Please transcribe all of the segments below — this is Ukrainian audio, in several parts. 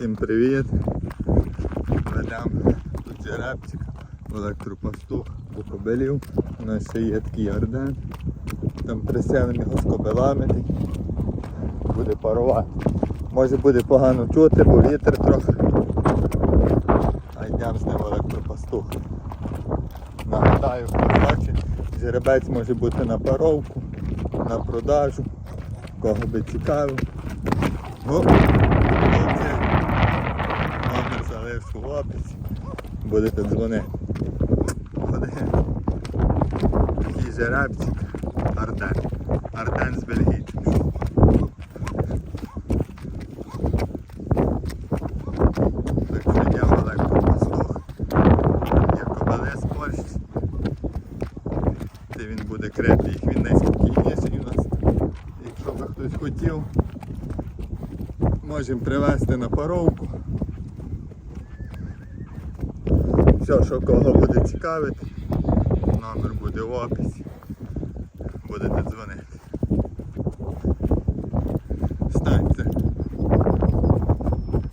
Всім привіт! Ведемо тут жеребчик, електропастух у кобилів. У нас ще є такий орден. Там присядемо його з кобилами. Буде парувати. Може буде погано чути, бо вітер трохи. А йдемо з ним електропастух. Нагадаю, хто хоче, жеребець може бути на паровку, на продажу, кого би цікавив. Номер залишу. Будете дзвонити. Ходи. Такий жеребчик. Арден. Арден з. Де він буде їх, він найспокійніший у нас. Якщо би хтось хотів, можемо привезти на паровку. Все, що кого буде цікавити, номер буде в описі. Будете дзвонити. Станьте.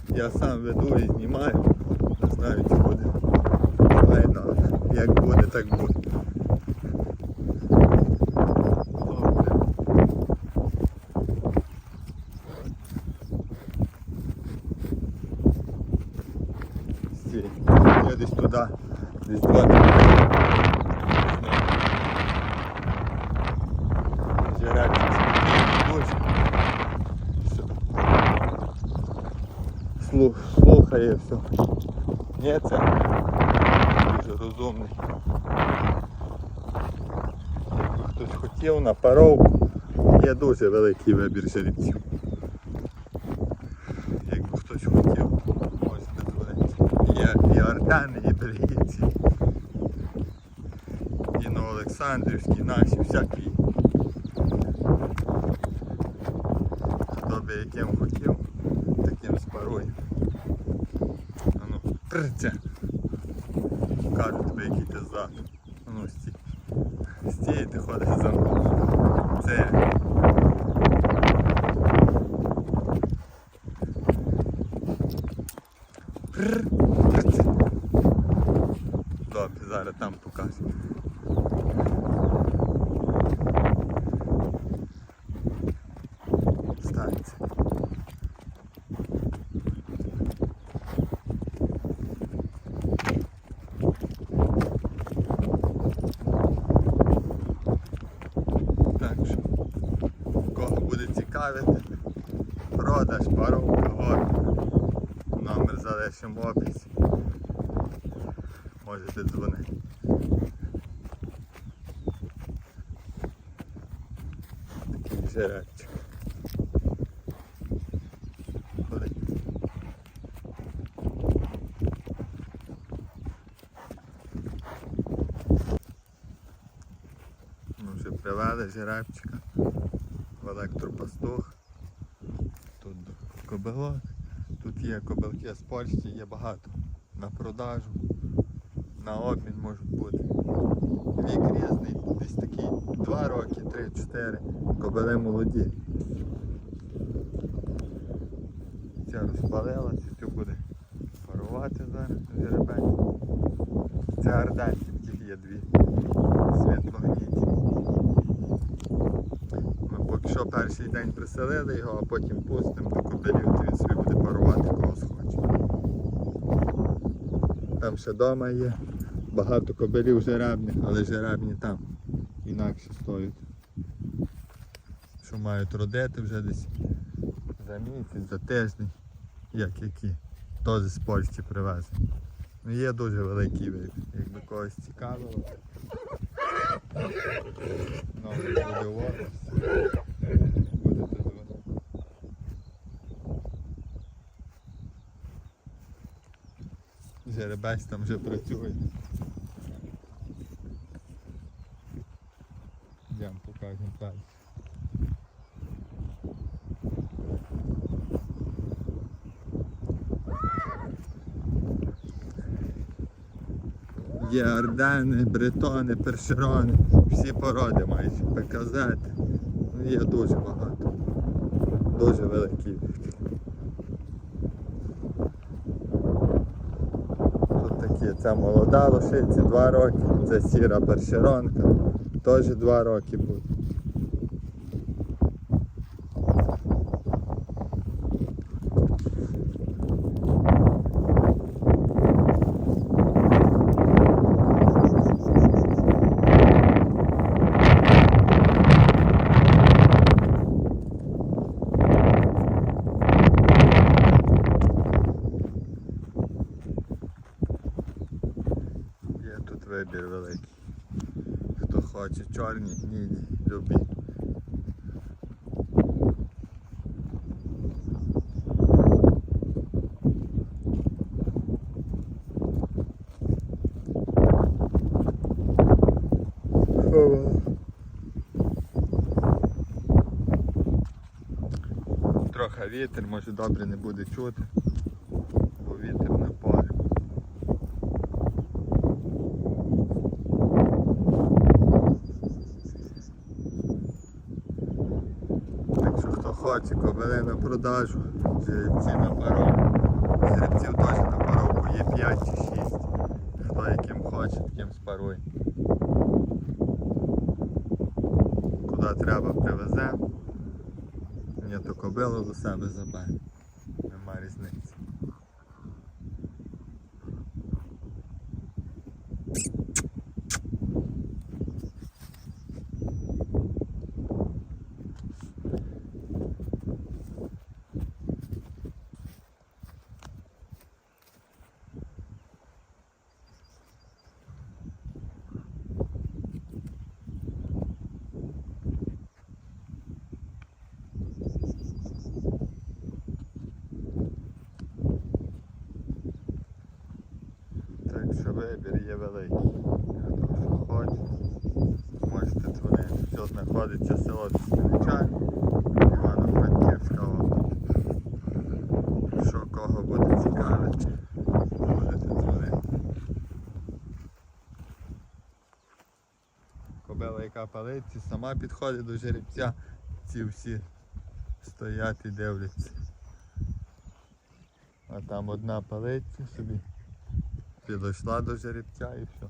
Я сам веду і знімаю. Не знаю, чи буде. Файно. Як буде, так буде. Добре. Стій. Я десь туди, десь два. Жеребчик дуже. Слух, слухає все. Ні, це дуже розумний. Якби хтось хотів на паровку, є дуже великий вибір жеребців. Якби хтось хотів, можете дзвонити. Є і ардени, і бельгійці. І Новоолександрівські, наші, всякі. Хто би яким хотів, таким спарує. А ну, прця. Кажу тобі, який ти зад. А ну стій. Стій, ти ходиш за мною. Це. Прця. Добре, зараз там покажу. Станція. Так що, кого буде цікавити, продаж паровка, от, номер залишимо в описі. Можете дзвонити. Такий жеребчик. Ходи. Ми вже привели жеребчика в електропастух. Тут кобилок. Тут є кобилки з Польщі, є багато. На продажу, на обмін можуть бути. Вік різний, десь такий 2 роки, 3-4. Кобили молоді. Ця розпалилася, цю буде парувати зараз жеребець. Це арденці, тільки є дві Ми поки що перший день приселили його, а потім пустимо до кобилів, то він собі буде парувати кого схоче. Там ще вдома є. Багато кобилів жеребних, але жеребні там інакше стоять. Що мають родити вже десь за місяць, за тиждень, як які. Теж з Польщі привезені. Ну, є дуже великий вибір, якби когось цікавило. Номер буде в описі. Будете дзвонити. Жеребець там вже працює. Йдемо покажемо далі. Є ордени, бретони, першерони, всі породи майже, показати. Ну, Є дуже багато. Дуже великий. Роки, це молода лошиці, 2 роки, це сіра першеронка, теж 2 роки буде. Є тут вибір великий. Хоче чорні, гніді, любі. Трохи вітер, може добре не буде чути, бо вітер на полі. Так хто кобили на продажу, жеребці на паровку. Жеребців теж на паровку є 5 чи 6. Хто яким хоче, таким спарує. Куди треба привезе. Я то кобилу до себе забере. Нема різниці. Так що вибір є великий. Хто що хоче, можете дзвонити. Все знаходиться село Сміличань, Івано-Франківська. Що кого буде цікавити, будете дзвонити. Кобила, яка палиться, сама підходить до жеребця, ці всі стоять і дивляться. А там одна палиться собі. Підійшла до жеребця і все.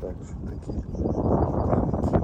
Так що такі пам'яті.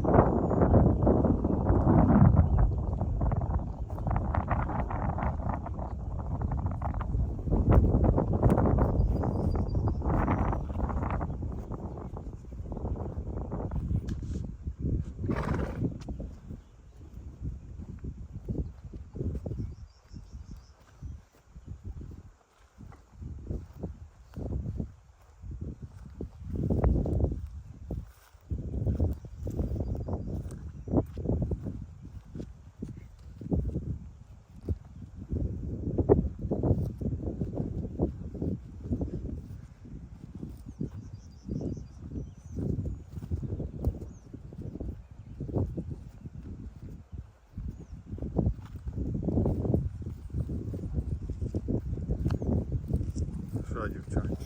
Що, дівчата?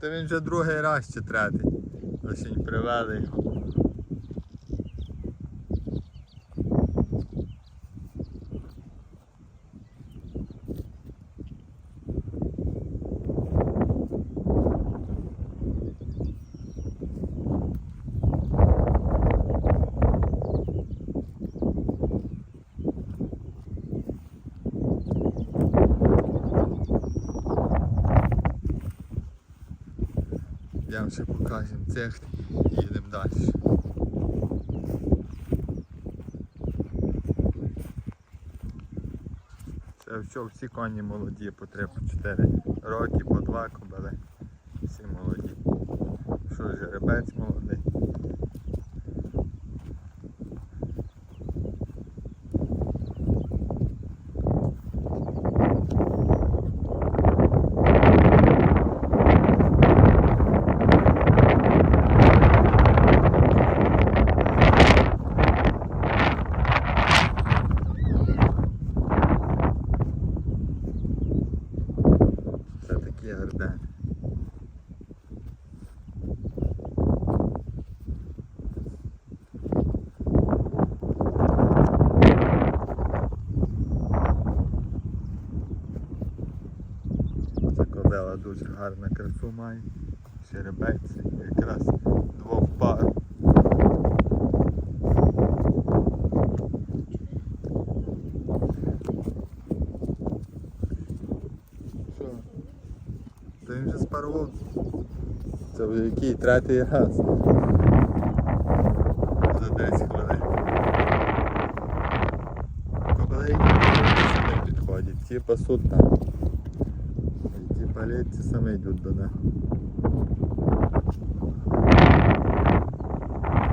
Та він вже другий раз чи третій. Осінь привели його. Я ще покажемо цех і їдемо далі. Це що всі коні молоді, по 3-4 роки, по 2 кобили. Всі молоді. Що жеребець молодий. Такі ардени. Ця кобила дуже гарна красу має. Жеребець якраз двох пар. Що? Та він вже спарував. Це вже який третій раз. За 10 хвилин. Кобили підходять, ті пасуть там. Саме палетці самі йдуть до них.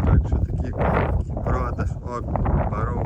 Так що такі. Продаж, обмін.